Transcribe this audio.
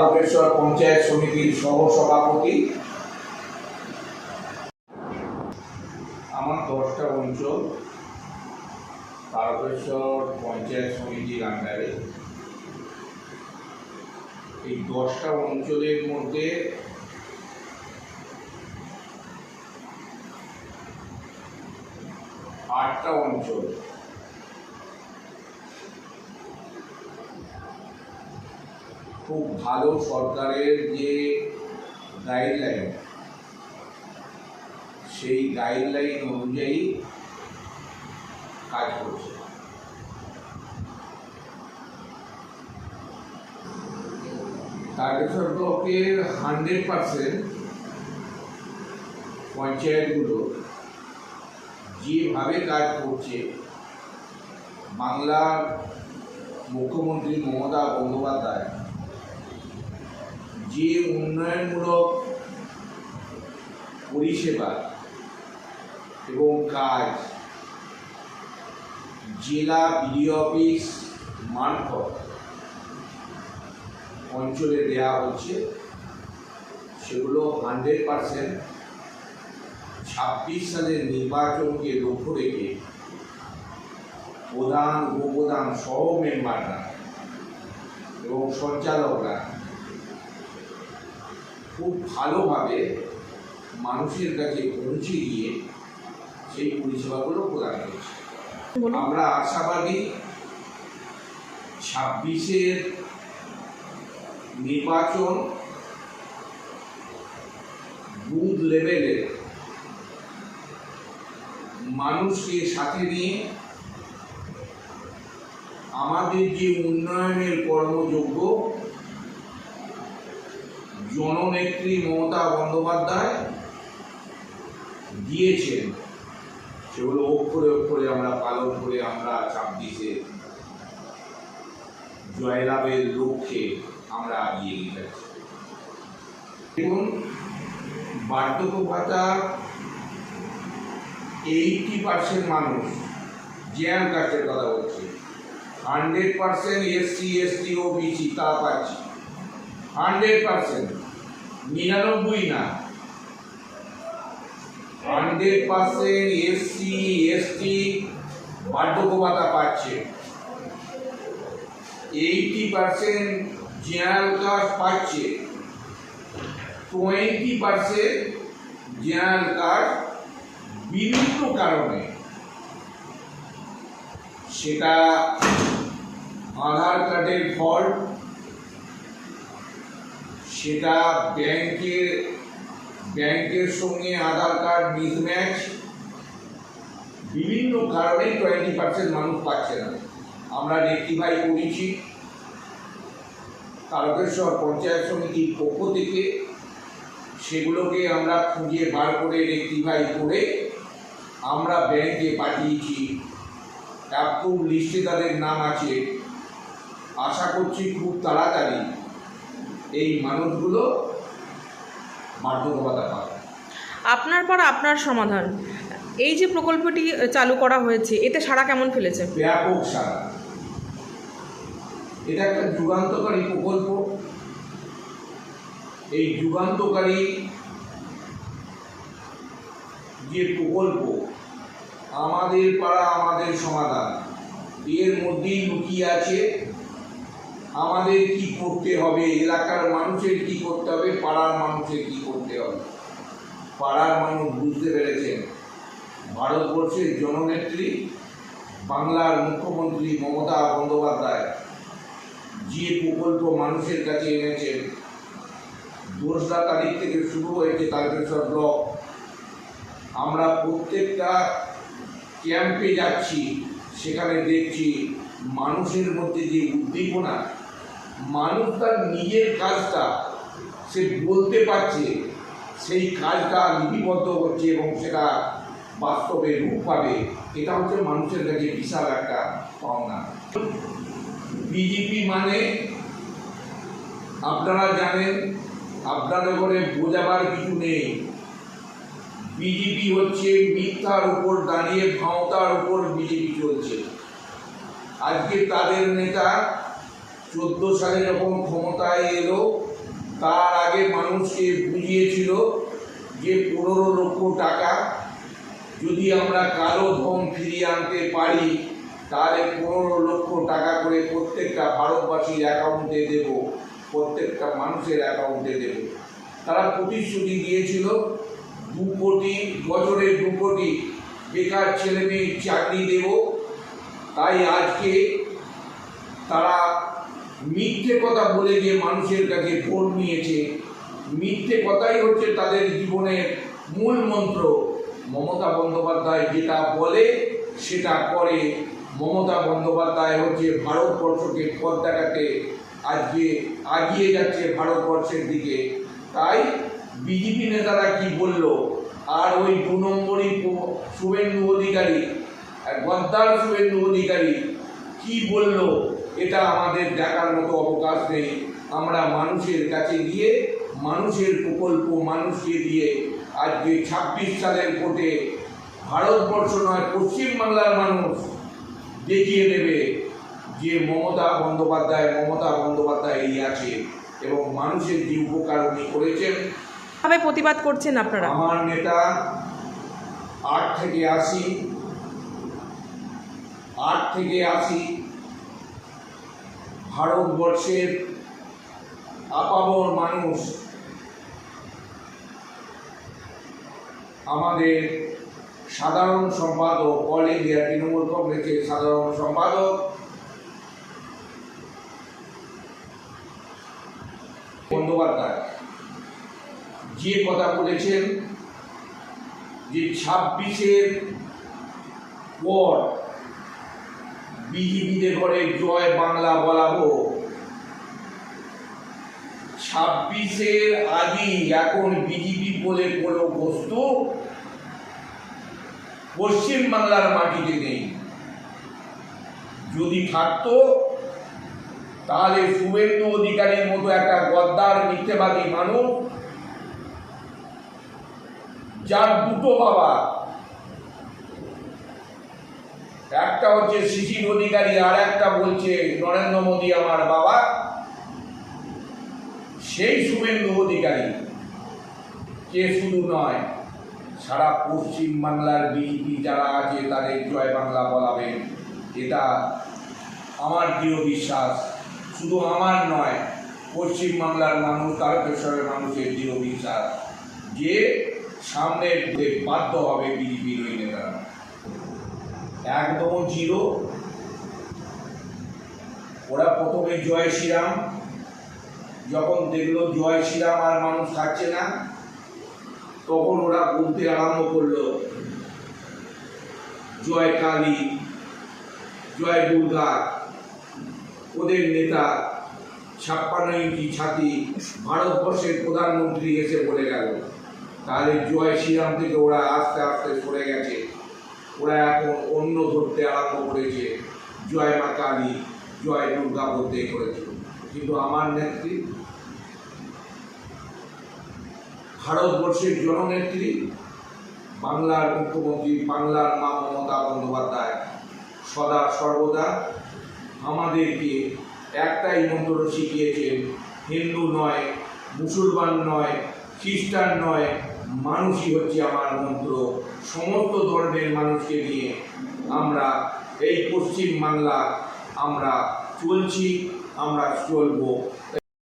তারকেশ্বর পঞ্চায়েত সমিতির সহ সভাপতি আমার দশটা অঞ্চল তারকেশ্বর পঞ্চায়েত সমিতির আন্ডারে। এই দশটা অঞ্চলের মধ্যে আটটা অঞ্চল। খুব ভালো সরকারের যে গাইডলাইন সেই গাইডলাইন অনুযায়ী কাজ করছে। তারকেশ্বর ব্লকের হান্ড্রেড পার্সেন্ট পঞ্চায়েতগুলো যেভাবে কাজ করছে, বাংলার মুখ্যমন্ত্রী মমতা বন্দ্যোপাধ্যায় যে উন্নয়নমূলক পরিষেবা এবং কাজ জেলা বিডিও অফিস মারফত অঞ্চলে দেওয়া হচ্ছে, সেগুলো হান্ড্রেড পারসেন্ট ছাব্বিশ সালের নির্বাচনকে লক্ষ্য রেখে প্রধান, উপপ্রধান সহ মেম্বাররা এবং সঞ্চালকরা খুব ভালোভাবে মানুষের কাছে পৌঁছে গিয়ে সেই পরিষেবাগুলো প্রদান করছে। আমরা আশাবাদী ছাব্বিশের নির্বাচন বুথ লেভেলে মানুষকে সাথে নিয়ে আমাদের যে উন্নয়নের কর্মযোগ্য জননেত্রী মমতা বন্দ্যোপাধ্যায় দিয়েছেন। সেগুলো অক্ষরে অক্ষরে আমরা পালন করে আমরা ছাব্বিশে জয়লাভের লক্ষ্যে আমরা এগিয়ে যাচ্ছি দেখুন, বার্ধক্য ভাতা এইটি পার্সেন্ট মানুষ জেএম কাস্টের কথা বলছি। হান্ড্রেড পার্সেন্ট এসসি, এসটি ও বিসি তারা পাচ্ছে। হান্ড্রেড পার্সেন্ট নিরানব্বই না। হান্ড্রেড পার্সেন্ট এসসি, এসটি বার্ধক্য ভাতা পাচ্ছে। এইটি পার্সেন্ট জেনারেল কাস্ট পাচ্ছে। টোয়েন্টি পার্সেন্ট জেনারেল কাস্ট বিভিন্ন কারণে। সেটা আধার কার্ডের ফল্ট সেটা ব্যাংকের ব্যাংকের সঙ্গে আধার কার্ড মিসম্যাচ বিভিন্ন কারণে টোয়েন্টি পার্সেন্ট মানুষ পাচ্ছে না। আমরা রেক্টিফাই করেছি। তারকেশ্বর পঞ্চায়েত সমিতির পক্ষ থেকে সেগুলোকে আমরা খুঁজে বার করে রেক্টিফাই করে আমরা ব্যাংকে পাঠিয়েছি। অ্যাপ্রুভ লিস্টে তাদের নাম আছে। আশা করছি খুব তাড়াতাড়ি এই মানুষগুলো বার্ধক্য ভাতা পাবে আপনার পর আপনার সমাধান। এই যে প্রকল্পটি চালু করা হয়েছে এতে সারা কেমন ফেলেছে? ব্যাপক সারা এটা একটা যুগান্তকারী প্রকল্প। এই যুগান্তকারী যে প্রকল্প আমাদের পাড়া আমাদের সমাধান এর মধ্যেই লুকিয়ে আছে আমাদের কি করতে হবে? এলাকার মানুষের কি করতে হবে? পাড়ার মানুষের কি করতে হবে? পাড়ার মানুষ বুঝতে পেরেছেন। ভারতবর্ষের জননেত্রী, বাংলার মুখ্যমন্ত্রী মমতা বন্দ্যোপাধ্যায় যে প্রকল্প মানুষের কাছে এনেছেন, দোসরা তারিখ থেকে শুরু হয়েছে তারকেশ্বর ব্লক। আমরা প্রত্যেকটা ক্যাম্পে যাচ্ছি, সেখানে দেখছি মানুষের মধ্যে যে উদ্দীপনা মানুষ তার নিজের কাজটা সে বলতে পারছে, সেই কাজটা লিপিবদ্ধ হচ্ছে এবং সেটা বাস্তবে রূপ পাবে, এটা হচ্ছে মানুষের কাছে বিশাল একটা পাওনা। বিজেপি মানে আপনারা জানেন, আপনাদের করে বোঝাবার কিছু নেই। বিজেপি হচ্ছে মিথ্যার উপর দাঁড়িয়ে, ভাওতার উপর বিজেপি চলছে। আজকে তাদের নেতা চোদ্দ সালে যখন ক্ষমতায় এলো, তার আগে মানুষকে বুঝিয়েছিল যে পনেরো লক্ষ টাকা যদি আমরা কালো ধন ফিরিয়ে আনতে পারি, তাহলে পনেরো লক্ষ টাকা করে প্রত্যেকটা ভারতবাসীর অ্যাকাউন্টে দেব, প্রত্যেকটা মানুষের অ্যাকাউন্টে দেব। তারা প্রতিশ্রুতি দিয়েছিল, দু কোটি, বছরে দু কোটি বেকার ছেলে মেয়ে চাকরি দেব। তাই আজকে তারা মিথ্যে কথা বলে যে মানুষের কাছে ভোট নিয়েছে। মিথ্যে কথাই হচ্ছে তাদের জীবনের মূল মন্ত্র। মমতা বন্দ্যোপাধ্যায় যেটা বলে, সেটা করে। মমতা বন্দ্যোপাধ্যায় হচ্ছে ভারতবর্ষকে পথ দেখাতে আজকে আগিয়ে যাচ্ছে ভারতবর্ষের দিকে। তাই বিজেপি নেতারা কি বলল? আর ওই দু নম্বরই শুভেন্দু অধিকারী গদ্দার শুভেন্দু অধিকারী কি বলল? এটা আমাদের দেখার মতো অবকাশ নেই। আমরা মানুষের কাছে গিয়ে মানুষের প্রকল্প মানুষকে দিয়ে আজকে ছাব্বিশ সালের ভোটে ভারতবর্ষ নয় পশ্চিমবাংলার মানুষ দেখিয়ে দেবে যে মমতা বন্দ্যোপাধ্যায় মমতা বন্দ্যোপাধ্যায় এই আছে এবং মানুষের যে উপকার উনি করেছেন। প্রতিবাদ করছেন আপনারা? আমার নেতা আট থেকে আশি আট থেকে আশি ভারতবর্ষের আপাবর মানুষ, আমাদের সাধারণ সম্পাদক, অল ইন্ডিয়া তৃণমূল কংগ্রেসের সাধারণ সম্পাদক, বন্দ্যোপাধ্যায়। যে কথা বলেছেন যে ছাব্বিশের পর বিজেপিদের ঘরে জয় বাংলা বলাবো। ছাব্বিশের আগেই এখন বিজেপি বলে কোনো বস্তু পশ্চিম বাংলার মাটিতে নেই। যদি থাকতো, তাহলে শুভেন্দু অধিকারীর মতো একটা গদ্দার, মিথ্যেবাদী মানুষ, যার দুটো বাবা একটা হচ্ছে শিশির অধিকারী, আর একটা বলছে নরেন্দ্র মোদী আমার বাবা। সেই শুভেন্দু অধিকারী, কে শুধু নয়, সারা পশ্চিম বাংলার বিজেপি যারা আছে তাদের জয় বাংলা বলাবেন এটা আমার দৃঢ় বিশ্বাস। শুধু আমার নয়, পশ্চিম বাংলার মানুষ, তারকেশ্বরের মানুষের দৃঢ় বিশ্বাস যে সামনে যে বাধ্য হবে বিজেপির ওই নেতারা। একদম জিরো। ওরা প্রথমে জয় শ্রীরাম। যখন দেখল জয় শ্রীরাম আর মানুষ খাচ্ছে না, তখন ওরা বলতে আরম্ভ করল, জয় কালী, জয় দুর্গা, ওদের নেতা ছাপ্পান্ন ইঞ্চি ছাতি ভারতবর্ষের প্রধানমন্ত্রী এসে বলে গেল। তাহলে জয় শ্রীরাম থেকে ওরা আস্তে আস্তে সরে গেছে। ওরা এখন অন্য ধরতে আরম্ভ করেছে। জয় মা কালী, জয় দুর্গা বলতে করেছে কিন্তু আমার নেত্রী, ভারতবর্ষের জননেত্রী, বাংলার মুখ্যমন্ত্রী, বাংলার মা মমতা বন্দ্যোপাধ্যায় সদা সর্বদা আমাদেরকে একটাই মন্ত্র শিখিয়েছেন, হিন্দু নয়, মুসলমান নয়, খ্রিস্টান নয় মানুষই হচ্ছে আমার মন্ত্র। সমস্ত ধর্মের মানুষকে নিয়ে আমরা এই পশ্চিম বাংলা আমরা চলছি, আমরা চলবো।